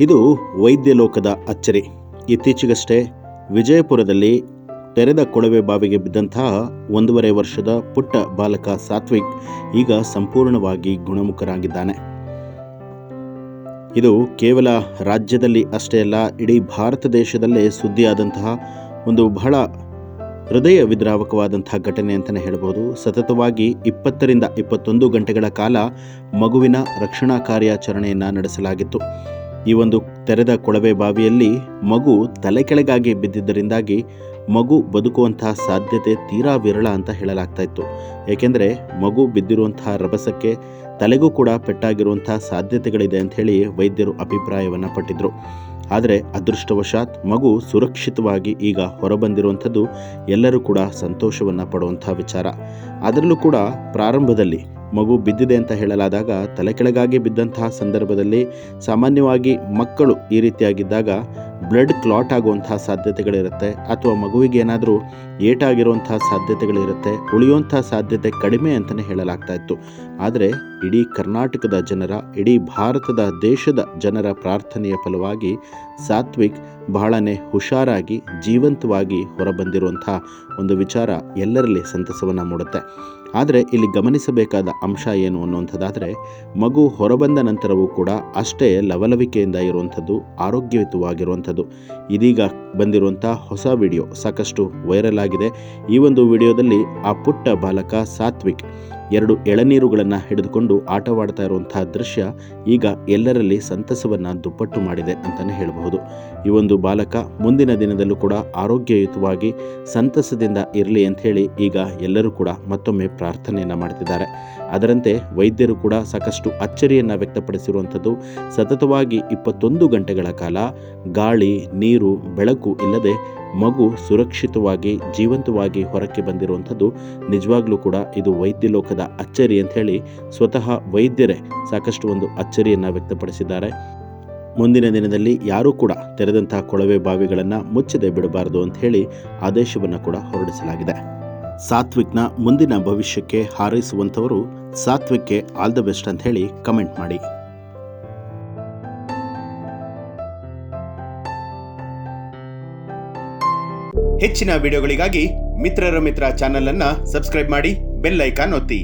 ಇದು ವೈದ್ಯ ಲೋಕದ ಅಚ್ಚರಿ. ಇತ್ತೀಚೆಗಷ್ಟೇ ವಿಜಯಪುರದಲ್ಲಿ ತೆರೆದ ಕೊಳವೆ ಬಾವಿಗೆ ಬಿದ್ದಂತಹ ಒಂದೂವರೆ ವರ್ಷದ ಪುಟ್ಟ ಬಾಲಕ ಸಾತ್ವಿಕ್ ಈಗ ಸಂಪೂರ್ಣವಾಗಿ ಗುಣಮುಖರಾಗಿದ್ದಾನೆ. ಇದು ಕೇವಲ ರಾಜ್ಯದಲ್ಲಿ ಅಷ್ಟೇ ಅಲ್ಲ, ಇಡೀ ಭಾರತ ದೇಶದಲ್ಲೇ ಸುದ್ದಿಯಾದಂತಹ ಒಂದು ಬಹಳ ಹೃದಯ ವಿದ್ರಾವಕವಾದಂತಹ ಘಟನೆ ಅಂತಲೇ ಹೇಳ್ಬೋದು. ಸತತವಾಗಿ ಇಪ್ಪತ್ತರಿಂದ ಇಪ್ಪತ್ತೊಂದು ಗಂಟೆಗಳ ಕಾಲ ಮಗುವಿನ ರಕ್ಷಣಾ ಕಾರ್ಯಾಚರಣೆಯನ್ನು ನಡೆಸಲಾಗಿತ್ತು. ಈ ಒಂದು ತೆರೆದ ಕೊಳವೆ ಬಾವಿಯಲ್ಲಿ ಮಗು ತಲೆ ಕೆಳಗಾಗಿ ಬಿದ್ದಿದ್ದರಿಂದಾಗಿ ಮಗು ಬದುಕುವಂತಹ ಸಾಧ್ಯತೆ ತೀರಾ ವಿರಳ ಅಂತ ಹೇಳಲಾಗ್ತಾ ಇತ್ತು. ಏಕೆಂದರೆ ಮಗು ಬಿದ್ದಿರುವಂತಹ ರಭಸಕ್ಕೆ ತಲೆಗೂ ಕೂಡ ಪೆಟ್ಟಾಗಿರುವಂತಹ ಸಾಧ್ಯತೆಗಳಿದೆ ಅಂತ ಹೇಳಿ ವೈದ್ಯರು ಅಭಿಪ್ರಾಯವನ್ನು ಪಟ್ಟಿದ್ರು. ಆದರೆ ಅದೃಷ್ಟವಶಾತ್ ಮಗು ಸುರಕ್ಷಿತವಾಗಿ ಈಗ ಹೊರಬಂದಿರುವಂಥದ್ದು ಎಲ್ಲರೂ ಕೂಡ ಸಂತೋಷವನ್ನು ಪಡುವಂಥ ವಿಚಾರ. ಅದರಲ್ಲೂ ಕೂಡ ಪ್ರಾರಂಭದಲ್ಲಿ ಮಗು ಬಿದ್ದಿದೆ ಅಂತ ಹೇಳಲಾದಾಗ ತಲೆ ಕೆಳಗಾಗಿ ಬಿದ್ದಂತಹ ಸಂದರ್ಭದಲ್ಲಿ ಸಾಮಾನ್ಯವಾಗಿ ಮಕ್ಕಳು ಈ ರೀತಿಯಾಗಿದ್ದಾಗ ಬ್ಲಡ್ ಕ್ಲಾಟ್ ಆಗುವಂತಹ ಸಾಧ್ಯತೆಗಳಿರುತ್ತೆ ಅಥವಾ ಮಗುವಿಗೆ ಏನಾದರೂ ಏಟಾಗಿರುವಂತಹ ಸಾಧ್ಯತೆಗಳಿರುತ್ತೆ ಉಳಿಯುವಂತಹ ಸಾಧ್ಯತೆ ಕಡಿಮೆ ಅಂತಲೇ ಹೇಳಲಾಗ್ತಾ ಇತ್ತು. ಆದರೆ ಇಡೀ ಕರ್ನಾಟಕದ ಜನರ, ಇಡೀ ಭಾರತದ ದೇಶದ ಜನರ ಪ್ರಾರ್ಥನೆಯ ಫಲವಾಗಿ ಸಾತ್ವಿಕ್ ಬಹಳನೇ ಹುಷಾರಾಗಿ, ಜೀವಂತವಾಗಿ ಹೊರಬಂದಿರುವಂಥ ಒಂದು ವಿಚಾರ ಎಲ್ಲರಲ್ಲಿ ಸಂತಸವನ್ನು ಮೂಡುತ್ತೆ. ಆದರೆ ಇಲ್ಲಿ ಗಮನಿಸಬೇಕಾದ ಅಂಶ ಏನು ಅನ್ನುವಂಥದ್ದಾದರೆ, ಮಗು ಹೊರಬಂದ ನಂತರವೂ ಕೂಡ ಅಷ್ಟೇ ಲವಲವಿಕೆಯಿಂದ ಇರುವಂಥದ್ದು, ಆರೋಗ್ಯಯುತವಾಗಿರುವಂಥದ್ದು. ಇದೀಗ ಬಂದಿರುವಂಥ ಹೊಸ ವಿಡಿಯೋ ಸಾಕಷ್ಟು ವೈರಲ್ ಆಗಿದೆ. ಈ ಒಂದು ವಿಡಿಯೋದಲ್ಲಿ ಆ ಪುಟ್ಟ ಬಾಲಕ ಸಾತ್ವಿಕ್ ಎರಡು ಎಳನೀರುಗಳನ್ನು ಹಿಡಿದುಕೊಂಡು ಆಟವಾಡ್ತಾ ಇರುವಂತಹ ದೃಶ್ಯ ಈಗ ಎಲ್ಲರಲ್ಲಿ ಸಂತಸವನ್ನು ದುಪ್ಪಟ್ಟು ಮಾಡಿದೆ ಅಂತಲೇ ಹೇಳಬಹುದು. ಈ ಒಂದು ಬಾಲಕ ಮುಂದಿನ ದಿನದಲ್ಲೂ ಕೂಡ ಆರೋಗ್ಯಯುತವಾಗಿ ಸಂತಸದಿಂದ ಇರಲಿ ಅಂತ ಹೇಳಿ ಈಗ ಎಲ್ಲರೂ ಕೂಡ ಮತ್ತೊಮ್ಮೆ ಪ್ರಾರ್ಥನೆಯನ್ನು ಮಾಡ್ತಿದ್ದಾರೆ. ಅದರಂತೆ ವೈದ್ಯರು ಕೂಡ ಸಾಕಷ್ಟು ಅಚ್ಚರಿಯನ್ನು ವ್ಯಕ್ತಪಡಿಸಿರುವಂಥದ್ದು. ಸತತವಾಗಿ ಇಪ್ಪತ್ತೊಂದು ಗಂಟೆಗಳ ಕಾಲ ಗಾಳಿ, ನೀರು, ಬೆಳಕು ಇಲ್ಲದೆ ಮಗು ಸುರಕ್ಷಿತವಾಗಿ, ಜೀವಂತವಾಗಿ ಹೊರಕ್ಕೆ ಬಂದಿರುವಂಥದ್ದು. ನಿಜವಾಗ್ಲೂ ಕೂಡ ಇದು ವೈದ್ಯ ಲೋಕದ ಅಚ್ಚರಿ ಅಂತ ಹೇಳಿ ಸ್ವತಃ ವೈದ್ಯರೇ ಸಾಕಷ್ಟು ಒಂದು ಅಚ್ಚರಿಯನ್ನು ವ್ಯಕ್ತಪಡಿಸಿದ್ದಾರೆ. ಮುಂದಿನ ದಿನದಲ್ಲಿ ಯಾರೂ ಕೂಡ ತೆರೆದಂತಹ ಕೊಳವೆ ಬಾವಿಗಳನ್ನು ಮುಚ್ಚದೆ ಬಿಡಬಾರದು ಅಂತ ಹೇಳಿ ಆದೇಶವನ್ನು ಕೂಡ ಹೊರಡಿಸಲಾಗಿದೆ. ಸಾತ್ವಿಕ್ನ ಮುಂದಿನ ಭವಿಷ್ಯಕ್ಕೆ ಹಾರೈಸುವಂಥವರು ಸಾತ್ವಿಕ್ಗೆ ಆಲ್ ದ ಬೆಸ್ಟ್ ಅಂತ ಹೇಳಿ ಕಮೆಂಟ್ ಮಾಡಿ. ಹೆಚ್ಚಿನ ವಿಡಿಯೋಗಳಿಗಾಗಿ ಮಿತ್ರರ ಮಿತ್ರ ಚಾನೆಲ್ ಅನ್ನ ಸಬ್ಸ್ಕ್ರೈಬ್ ಮಾಡಿ, ಬೆಲ್ ಐಕಾನ್ ಒತ್ತಿ.